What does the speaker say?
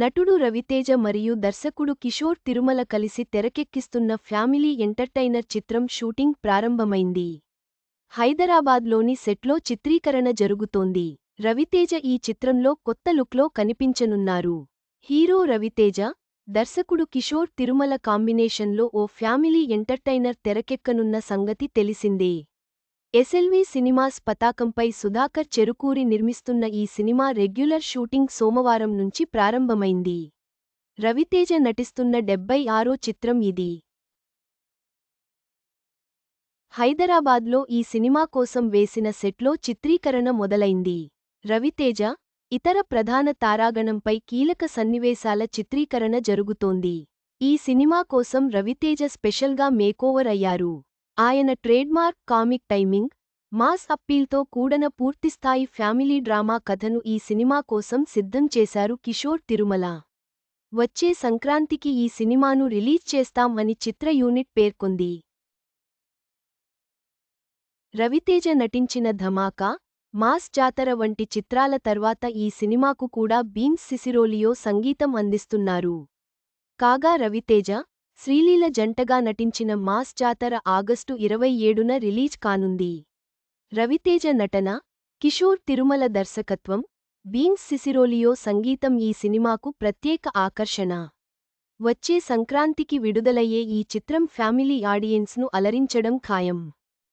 నటుడు రవితేజ మరియు దర్శకుడు కిషోర్ తిరుమల కలిసి తెరకెక్కిస్తున్న ఫ్యామిలీ ఎంటర్టైనర్ చిత్రం షూటింగ్ ప్రారంభమైంది. హైదరాబాద్లోని సెట్లో చిత్రీకరణ జరుగుతోంది. రవితేజ ఈ చిత్రంలో కొత్త లుక్లో కనిపించనున్నారు. హీరో రవితేజ దర్శకుడు కిషోర్ తిరుమల కాంబినేషన్లో ఓ ఫ్యామిలీ ఎంటర్టైనర్ తెరకెక్కనున్న సంగతి తెలిసిందే. ఎస్ఎల్వి సినిమాస్ పతాకంపై సుధాకర్ చెరుకూరి నిర్మిస్తున్న ఈ సినిమా రెగ్యులర్ షూటింగ్ సోమవారం నుంచి ప్రారంభమైంది. రవితేజ నటిస్తున్న డెబ్బై ఆరో చిత్రం ఇది. హైదరాబాద్లో ఈ సినిమా కోసం వేసిన సెట్లో చిత్రీకరణ మొదలైంది. రవితేజ ఇతర ప్రధాన తారాగణంపై కీలక సన్నివేశాల చిత్రీకరణ జరుగుతోంది. ఈ సినిమా కోసం రవితేజ స్పెషల్గా మేకోవర్ అయ్యారు. ఆయన ట్రేడ్మార్క్ కామిక్ టైమింగ్ మాస్ అప్పీల్తో కూడన పూర్తిస్థాయి ఫ్యామిలీ డ్రామా కథను ఈ సినిమా కోసం సిద్ధం చేశారు కిషోర్ తిరుమల. వచ్చే సంక్రాంతికి ఈ సినిమాను రిలీజ్ చేస్తాం అని చిత్ర యూనిట్ పేర్కొంది. రవితేజ నటించిన ధమాకా మాస్ జాతర వంటి చిత్రాల తర్వాత ఈ సినిమాకు కూడా బీన్స్ సిసిరోలియో సంగీతం అందిస్తున్నారు. కాగా రవితేజ శ్రీలీల జంటగా నటించిన మాస్ జాతర ఆగస్టు ఇరవై ఏడున రిలీజ్ కానుంది. రవితేజ నటన కిషోర్ తిరుమల దర్శకత్వం బీన్స్ సిసిరోలియో సంగీతం ఈ సినిమాకు ప్రత్యేక ఆకర్షణ. వచ్చే సంక్రాంతికి విడుదలయ్యే ఈ చిత్రం ఫ్యామిలీ ఆడియన్స్ను అలరించడం ఖాయం.